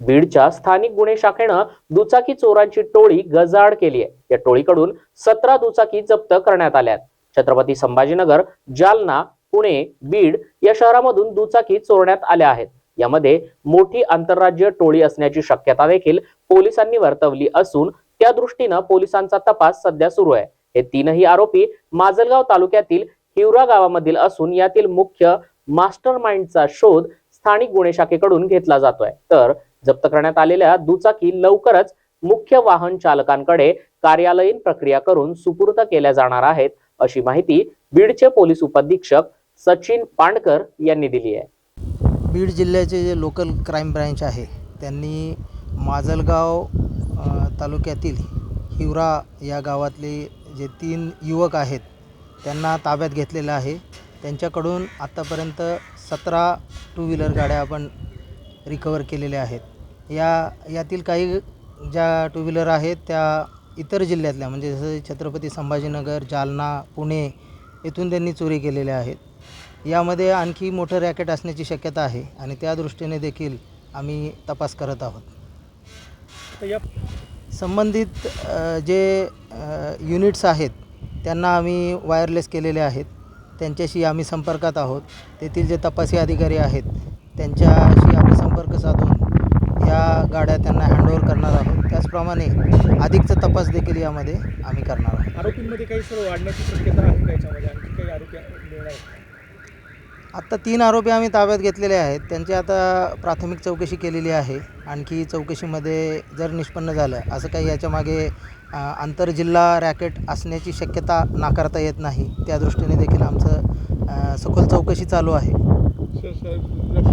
बीडच्या स्थानिक गुन्हे शाखेनं दुचाकी चोरांची टोळी गजाआड केली आहे या टोळीकडून सतरा दुचाकी जप्त करण्यात आल्या आहेत छत्रपती संभाजीनगर जालना पुणे बीड या शहरामधून दुचाकी चोरण्यात आल्या आहेत. यामध्ये मोठी आंतरराज्य टोळी असण्याची शक्यता देखील पोलिसांनी वर्तवली असून त्या दृष्टीनं पोलिसांचा तपास सध्या सुरू आहे. हे तीनही आरोपी माजलगाव तालुक्यातील हिवरा गावामधील असून यातील मुख्य मास्टर माइंडचा शोध स्थानिक गुन्हे शाखेकडून घेतला जातोय. तर जप्त करण्यात आलेल्या दुचाकी लवकरच मुख्य वाहन चालकांकडे कार्यालयीन प्रक्रिया करून सुपूर्द केल्या जाणार आहेत अशी माहिती बीडचे पोलीस उपाधीक्षक सचिन पांडकर यांनी दिली आहे. बीड जिल्ह्याचे जे लोकल क्राईम ब्रँच आहे त्यांनी माजलगाव तालुक्यातील हिवरा या गावातले जे तीन युवक आहेत त्यांना ताब्यात घेतलेलं आहे. त्यांच्याकडून आत्तापर्यंत सतरा टू व्हीलर गाड्या आपण रिकवर केलेले आहेत. या यातील काही ज्या टू व्हीलर आहेत त्या इतर जिल्ह्यातल्या म्हणजे जसं छत्रपती संभाजीनगर जालना पुणे येथून त्यांनी चोरी केलेल्या आहेत. यामध्ये आणखी मोठं रॅकेट असण्याची शक्यता आहे आणि त्या दृष्टीने देखील आम्ही तपास करत आहोत. संबंधित जे युनिट्स आहेत त्यांना आम्ही वायरलेस केलेले आहेत. त्यांच्याशी आम्ही संपर्कात आहोत. तेथील जे तपासी अधिकारी आहेत त्यांच्याशी आम्ही संपर्क साधून या गाड्या त्यांना हँडओव्हर करणार आहोत. त्याचप्रमाणे अधिकचा तपास देखील यामध्ये आम्ही करणार आहोत. आरोपींमध्ये काही सर वाढण्याची शक्यता आहे का याच्यामध्ये? आणखी काही आरोपी मिळणार आहेत? आत्ता तीन आरोपी आम्ही ताब्यात घेतलेले आहेत. त्यांची आता प्राथमिक चौकशी केलेली आहे. आणखी चौकशीमध्ये जर निष्पन्न झालं असं काही याच्यामागे अ, आंतरजिल्हा रॅकेट असण्याची शक्यता नाकारता येत नाही. त्या दृष्टीने देखील आमचं अ, सखोल चौकशी चालू आहे.